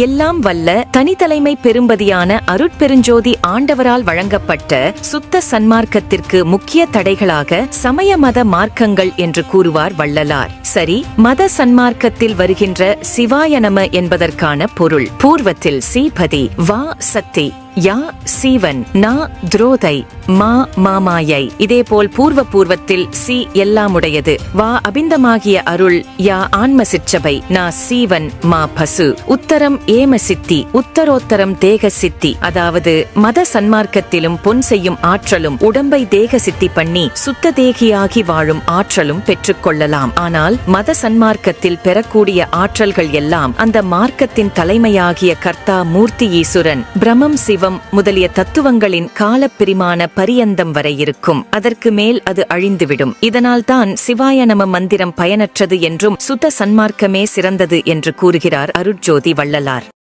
எல்லாம் வல்ல தனித்தலைமை பெரும்பதியான அருட்பெருஞ்சோதி ஆண்டவரால் வழங்கப்பட்ட சுத்த சன்மார்க்கத்திற்கு முக்கிய தடைகளாக சமய மத மார்க்கங்கள் என்று கூறுவார் வள்ளலார். சரி மத சன்மார்க்கத்தில் வருகின்ற சிவாயனம என்பதற்கான பொருள். பூர்வத்தில் சீபதி வா சத்தி. யா சீவன் நா துரோதை மா மாமாயை. இதேபோல் பூர்வ பூர்வத்தில் சி எல்லாமுடையது. வா அபிந்தமாகிய அருள் யா ஆன்ம சிற்றபை நா சீவன் மா பசு. உத்தரம் ஏம சித்தி உத்தரோத்தரம் தேக சித்தி. அதாவது மத சன்மார்க்கத்திலும் பொன் செய்யும் ஆற்றலும் உடம்பை தேக சித்தி பண்ணி சுத்த தேகியாகி வாழும் ஆற்றலும் பெற்றுக்கொள்ளலாம் ஆனால் மத சன்மார்க்கத்தில் பெறக்கூடிய ஆற்றல்கள் எல்லாம் அந்த மார்க்கத்தின் தலைமையாகிய கர்த்தா மூர்த்தி ஈஸ்வரன் பிரமம் சிவ தெய்வம் முதலிய தத்துவங்களின் காலப்பிரிமான பரியந்தம் வரை இருக்கும். அதற்கு மேல் அது அழிந்துவிடும். இதனால் தான் சிவாய நம மந்திரம் பயனற்றது என்றும் சுத்த சன்மார்க்கமே சிறந்தது என்று கூறுகிறார் அருட்ஜோதி வள்ளலார்.